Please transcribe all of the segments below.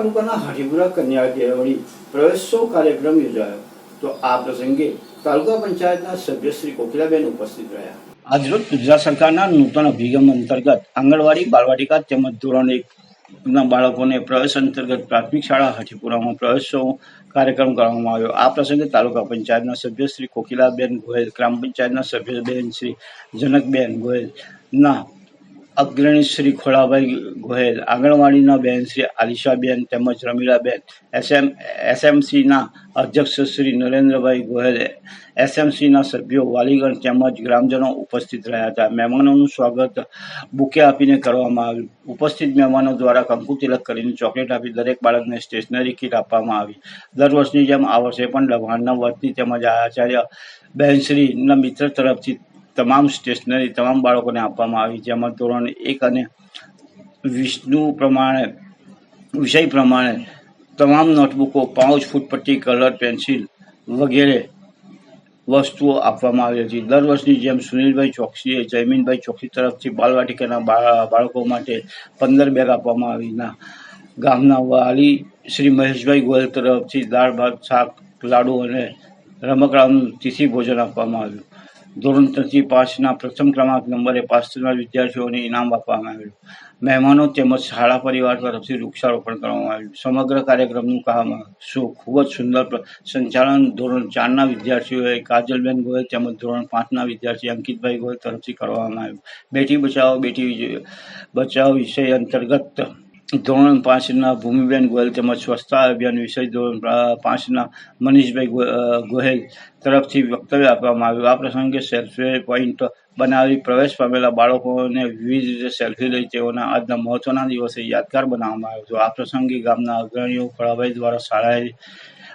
તાલુકાના હાટીપુરા કન્યા કેળવણી પ્રવેશોત્સવ કાર્યક્રમ યોજાયો. તો આ પ્રસંગે તાલુકા પંચાયતના સભ્ય શ્રી કોકિલાબેન ઉપસ્થિત રહ્યા. આજરોજ ગુજરાત સરકારના નૂતન અભિગમ અંતર્ગત આંગણવાડી, બાળવાટિકા તેમજ ધોરણ એકના બાળકોને પ્રવેશ અંતર્ગત પ્રાથમિક શાળા હાટીપુરામાં પ્રવેશોત્સવ કાર્યક્રમ કરવામાં આવ્યો. આ પ્રસંગે તાલુકા પંચાયતના સભ્ય શ્રી કોકિલાબેન ગોયલ ગ્રામ પંચાયતના સભ્યબેન શ્રી જનકબેન ગોયલના અગ્રણી શ્રી ખોડાભાઈ ગોહેલ, આંગણવાડીના બેન શ્રી આલિશાબેન તેમજ રમીલાબેન, એસએમ, એસએમસીના અધ્યક્ષ શ્રી નરેન્દ્રભાઈ ગોહેલ, એસએમસીના સભ્યો વાલીગણ તેમજ ગ્રામજનો ઉપસ્થિત રહ્યા હતા. મહેમાનોનું સ્વાગત બુકે આપીને કરવામાં આવ્યું. ઉપસ્થિત મહેમાનો દ્વારા કંકુ તિલક કરીને ચોકલેટ આપી દરેક બાળકને સ્ટેશનરી કીટ આપવામાં આવી. દર વર્ષની જેમ આ વર્ષે પણ લભાણના વતની તેમજ આચાર્ય બહેનશ્રીના મિત્ર તરફથી તમામ સ્ટેશનરી તમામ બાળકોને આપવામાં આવી જેમાં ધોરણ એક અને વિષ્ણુ પ્રમાણે, વિષય પ્રમાણે તમામ નોટબુકો પાઉચ ફૂટપટ્ટી કલર પેન્સિલ વગેરે વસ્તુઓ આપવામાં આવી હતી દર વર્ષની જેમ સુનિલભાઈ ચોકસીએ જયમીનભાઈ ચોકસી તરફથી બાલવાટિકાના બાળકો માટે પંદર બેગ આપવામાં આવીના ગામના વાલી શ્રી મહેશભાઈ ગોયલ તરફથી દાળ, ભાત, શાક, લાડુ અને રમકડાનું તિથિ ભોજન આપવામાં આવ્યું. ધોરણ ત્રણથી પાંચના પ્રથમ ક્રમાંક નંબરે પાસ થનાર વિદ્યાર્થીઓને ઇનામ આપવામાં આવ્યું. મહેમાનો તેમજ શાળા પરિવાર તરફથી વૃક્ષારોપણ કરવામાં આવ્યું. સમગ્ર કાર્યક્રમનું કામ શું? ખૂબ જ સુંદર સંચાલન ધોરણ ચારના વિદ્યાર્થીઓએ કાજલબેન ગોયલ તેમજ ધોરણ પાંચના વિદ્યાર્થી અંકિતભાઈ ગોયલ તરફથી કરવામાં આવ્યું. બેટી બચાવો બેટી બચાવો વિષય અંતર્ગત ધોરણ પાંચના ભૂમિબેન ગોયલ તેમજ સ્વચ્છતા અભિયાન વિષય ધોરણ પાંચના મનીષભાઈ ગોહેલ તરફથી વક્તવ્ય આપવામાં આવ્યું. આ પ્રસંગે સેલ્ફી પોઈન્ટ બનાવી પ્રવેશ પામેલા બાળકોને વિવિધ રીતે સેલ્ફી લઈ તેઓના આજના મહત્વના દિવસે યાદગાર બનાવવામાં આવ્યો હતો. આ પ્રસંગે ગામના અગ્રણીઓ ખળાભાઈ દ્વારા શાળાએ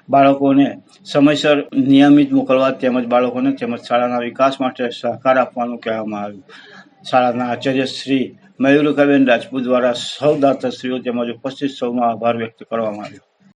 બાળકોને સમયસર નિયમિત મોકલવા તેમજ બાળકોને તેમજ શાળાના વિકાસ માટે સહકાર આપવાનું કહેવામાં આવ્યું. શાળાના આચાર્ય શ્રી મયુરકાબેન રાજપૂત દ્વારા સૌ દાતાશ્રીઓ તેમજ ઉપસ્થિત સૌનો આભાર વ્યક્ત કરવામાં આવ્યો.